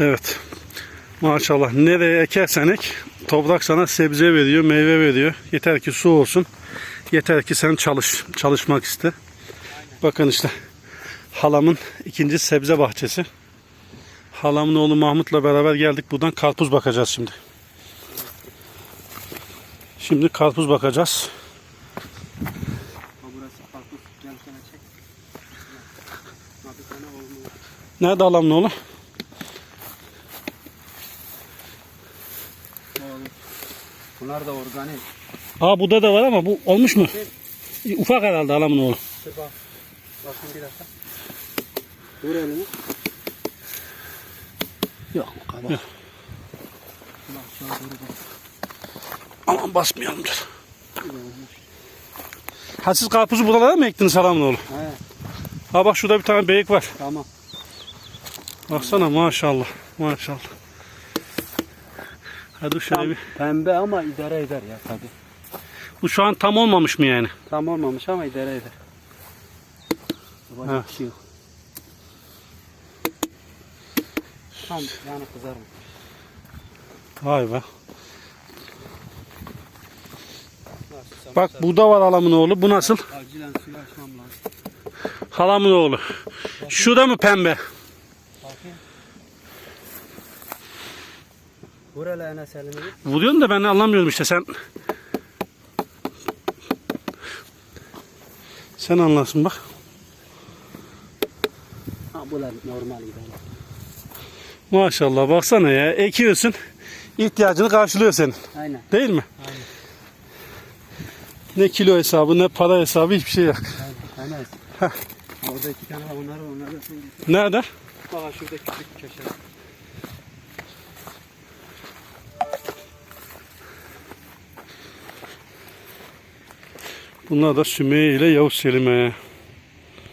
Evet. Maşallah nereye ekersen ek toprak sana sebze veriyor, meyve veriyor. Yeter ki su olsun. Yeter ki sen çalış, çalışmak iste. Bakın işte halamın ikinci sebze bahçesi. Halamın oğlu Mahmut'la beraber geldik. Buradan karpuz bakacağız şimdi. Şimdi karpuz bakacağız. Nerede halamın oğlu? Bunlar da organik. Aa burada da var ama bu olmuş mu? Ufak herhalde halamın oğlu. Dur bak. Bakın bir dakika. Dur elini. Yok. Bak şu an dur bak. Aman basmayalım dur. Ha siz karpuzu buralara mı ektiniz halamın oğlu? He Ha bak şurada bir tane beyik var. tamam. Baksana maşallah. Maşallah. Hadi şöyle Tam bir. pembe ama idare eder ya tabi. Bu şu an tam olmamış mı yani? Tam olmamış ama idare eder. Şey yok. Tam yani kızarım. Vay be. Bak burada var halamın oğlu. Bu nasıl? Acilen suyu açmam lazım. Halamın oğlu. Şu da mı pembe? Elini bir. Vuruyorsun da ben anlamıyorum işte sen. Sen anlasın bak. Ha bu da normal. Maşallah baksana ya. Ekiyorsun. ihtiyacını karşılıyor senin. Aynen. Değil mi? Aynen. Ne kilo hesabı ne para hesabı hiçbir şey yok. Aynen. Enes. Orada iki tane var onlar var onlar da sonra. Nerede? Bak şurada küçük köşe. Bunlar da Sümeyye ile Yavuz Selim'e.